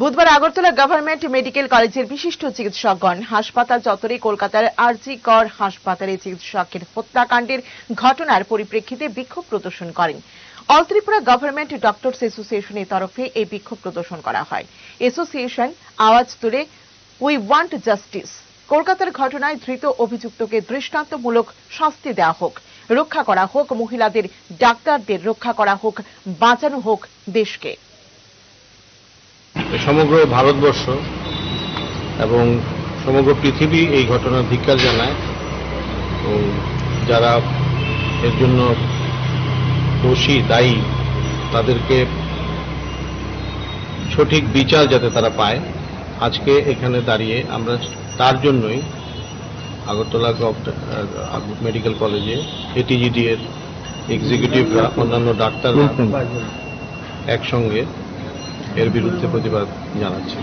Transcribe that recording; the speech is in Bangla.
বুধবার আগরতলা গভর্নমেন্ট মেডিকেল কলেজের বিশিষ্ট চিকিৎসকগণ হাসপাতাল চত্বরে কলকাতার আরজি কর হাসপাতালে চিকিৎসকের হত্যাকাণ্ডের ঘটনার পরিপ্রেক্ষিতে বিক্ষোভ প্রদর্শন করেন। অল ত্রিপুরা গভর্নমেন্ট ডক্টরস অ্যাসোসিয়েশনের তরফে এই বিক্ষোভ প্রদর্শন করা হয়। অ্যাসোসিয়েশন আওয়াজ তুলে উই ওয়ান্ট জাস্টিস কলকাতার ঘটনায় ধৃত অভিযুক্তকে দৃষ্টান্তমূলক শাস্তি দেওয়া হোক, রক্ষা করা হোক, মহিলাদের, ডাক্তারদের রক্ষা করা হোক, বাঁচানো হোক দেশকে। সমগ্র ভারতবর্ষ এবং সমগ্র পৃথিবী এই ঘটনার ধিক্কার জানায়। এবং যারা এর জন্য দোষী দায়ী তাদেরকে সঠিক বিচার যাতে তারা পায় আজকে এখানে দাঁড়িয়ে আমরা তার জন্যই আগরতলা মেডিকেল কলেজে এটিজিডি এর এক্সিকিউটিভরা অন্যান্য ডাক্তাররা একসঙ্গে এর বিরুদ্ধে প্রতিবাদ জানাচ্ছি।